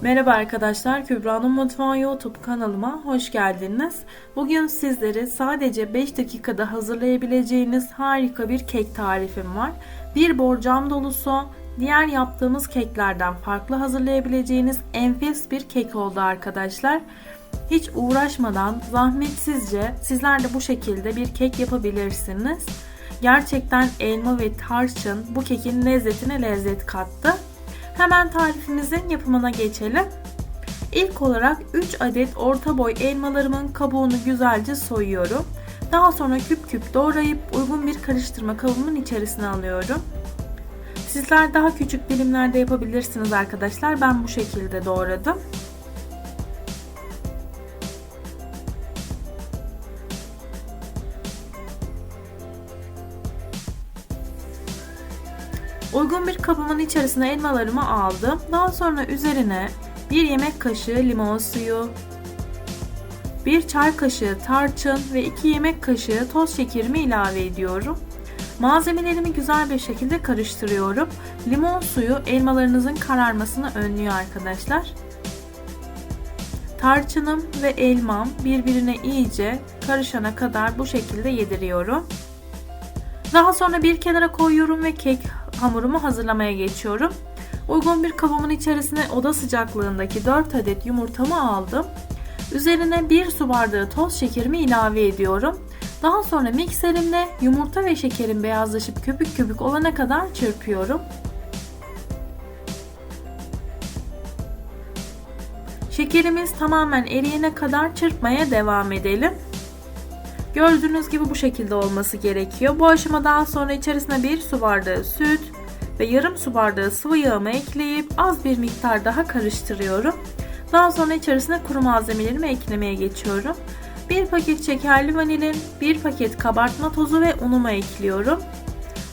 Merhaba arkadaşlar, Kübra'nın Mutfağı YouTube kanalıma hoş geldiniz. Bugün sizlere sadece 5 dakikada hazırlayabileceğiniz harika bir kek tarifim var. Bir borcam dolusu, diğer yaptığımız keklerden farklı hazırlayabileceğiniz enfes bir kek oldu arkadaşlar. Hiç uğraşmadan zahmetsizce sizler de bu şekilde bir kek yapabilirsiniz. Gerçekten elma ve tarçın bu kekin lezzetine lezzet kattı. Hemen tarifimizin yapımına geçelim. İlk olarak 3 adet orta boy elmalarımın kabuğunu güzelce soyuyorum. Daha sonra küp küp doğrayıp uygun bir karıştırma kabımın içerisine alıyorum. Sizler daha küçük dilimlerde yapabilirsiniz arkadaşlar. Ben bu şekilde doğradım. Uygun bir kabımın içerisine elmalarımı aldım. Daha sonra üzerine 1 yemek kaşığı limon suyu, 1 çay kaşığı tarçın ve 2 yemek kaşığı toz şekerimi ilave ediyorum. Malzemelerimi güzel bir şekilde karıştırıyorum. Limon suyu elmalarınızın kararmasını önlüyor arkadaşlar. Tarçınım ve elmam birbirine iyice karışana kadar bu şekilde yediriyorum. Daha sonra bir kenara koyuyorum ve kek hamurumu hazırlamaya geçiyorum. Uygun bir kabımın içerisine oda sıcaklığındaki 4 adet yumurtamı aldım. Üzerine 1 su bardağı toz şekerimi ilave ediyorum. Daha sonra mikserimle yumurta ve şekerin beyazlaşıp köpük köpük olana kadar çırpıyorum. Şekerimiz tamamen eriyene kadar çırpmaya devam edelim. Gördüğünüz gibi bu şekilde olması gerekiyor. Bu aşamadan sonra içerisine bir su bardağı süt ve yarım su bardağı sıvı yağımı ekleyip az bir miktar daha karıştırıyorum. Daha sonra içerisine kuru malzemelerimi eklemeye geçiyorum. Bir paket şekerli vanilin, bir paket kabartma tozu ve unumu ekliyorum.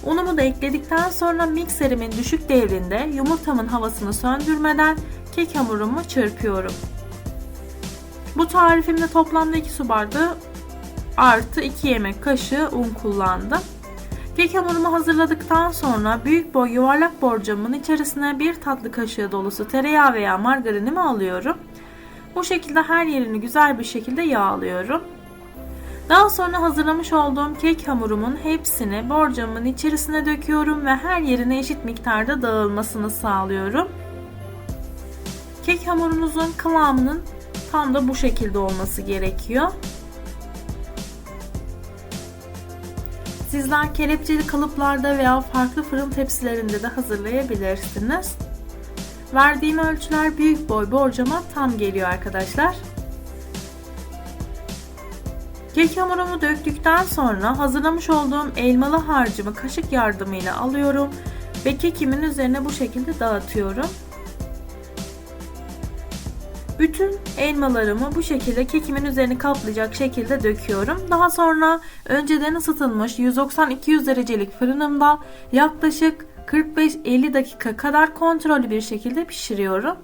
Unumu da ekledikten sonra mikserimin düşük devrinde yumurtamın havasını söndürmeden kek hamurumu çırpıyorum. Bu tarifimde toplamda 2 su bardağı artı 2 yemek kaşığı un kullandım. Kek hamurumu hazırladıktan sonra büyük boy yuvarlak borcamın içerisine bir tatlı kaşığı dolusu tereyağı veya margarinimi alıyorum. Bu şekilde her yerini güzel bir şekilde yağlıyorum. Daha sonra hazırlamış olduğum kek hamurumun hepsini borcamın içerisine döküyorum ve her yerine eşit miktarda dağılmasını sağlıyorum. Kek hamurunuzun kıvamının tam da bu şekilde olması gerekiyor. Sizler kelepçeli kalıplarda veya farklı fırın tepsilerinde de hazırlayabilirsiniz. Verdiğim ölçüler büyük boy borcama tam geliyor arkadaşlar. Kek hamurumu döktükten sonra hazırlamış olduğum elmalı harcımı kaşık yardımıyla alıyorum ve kekimin üzerine bu şekilde dağıtıyorum. Bütün elmalarımı bu şekilde kekimin üzerine kaplayacak şekilde döküyorum. Daha sonra önceden ısıtılmış 190-200 derecelik fırınımda yaklaşık 45-50 dakika kadar kontrollü bir şekilde pişiriyorum.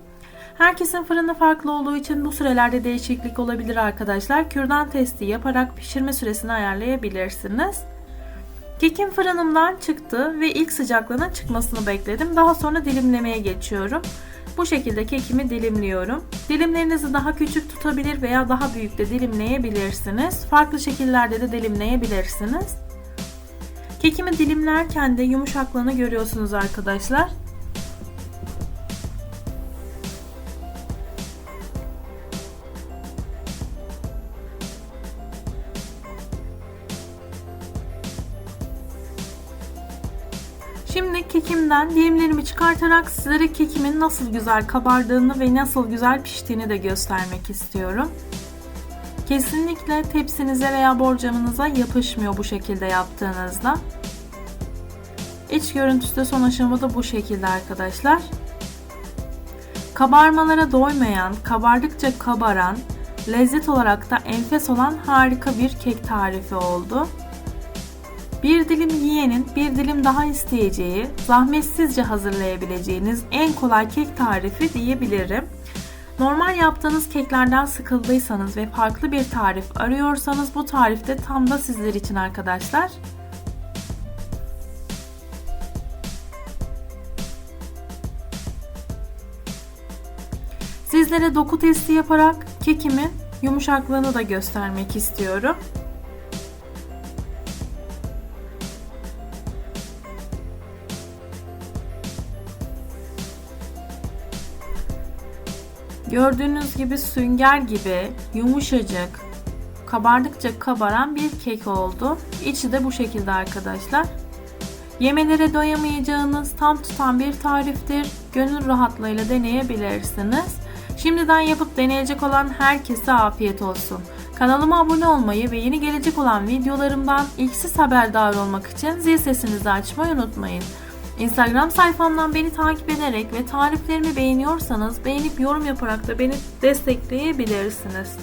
Herkesin fırını farklı olduğu için bu sürelerde değişiklik olabilir arkadaşlar. Kürdan testi yaparak pişirme süresini ayarlayabilirsiniz. Kekim fırınımdan çıktı ve ilk sıcaklığına çıkmasını bekledim. Daha sonra dilimlemeye geçiyorum. Bu şekilde kekimi dilimliyorum. Dilimlerinizi daha küçük tutabilir veya daha büyük de dilimleyebilirsiniz. Farklı şekillerde de dilimleyebilirsiniz. Kekimi dilimlerken de yumuşaklığını görüyorsunuz arkadaşlar. Şimdi kekimden dilimlerimi çıkartarak sizlere kekimin nasıl güzel kabardığını ve nasıl güzel piştiğini de göstermek istiyorum. Kesinlikle tepsinize veya borcamınıza yapışmıyor bu şekilde yaptığınızda. İç görüntüsü de son aşamada bu şekilde arkadaşlar. Kabarmalara doymayan, kabardıkça kabaran, lezzet olarak da enfes olan harika bir kek tarifi oldu. Bir dilim yiyenin bir dilim daha isteyeceği, zahmetsizce hazırlayabileceğiniz en kolay kek tarifi diyebilirim. Normal yaptığınız keklerden sıkıldıysanız ve farklı bir tarif arıyorsanız bu tarif de tam da sizler için arkadaşlar. Sizlere doku testi yaparak kekimin yumuşaklığını da göstermek istiyorum. Gördüğünüz gibi sünger gibi yumuşacık, kabardıkça kabaran bir kek oldu. İçi de bu şekilde arkadaşlar. Yemelere doyamayacağınız tam tutan bir tariftir. Gönül rahatlığıyla deneyebilirsiniz. Şimdiden yapıp deneyecek olan herkese afiyet olsun. Kanalıma abone olmayı ve yeni gelecek olan videolarımdan ilk siz haberdar olmak için zil sesinizi açmayı unutmayın. Instagram sayfamdan beni takip ederek ve tariflerimi beğeniyorsanız beğenip yorum yaparak da beni destekleyebilirsiniz.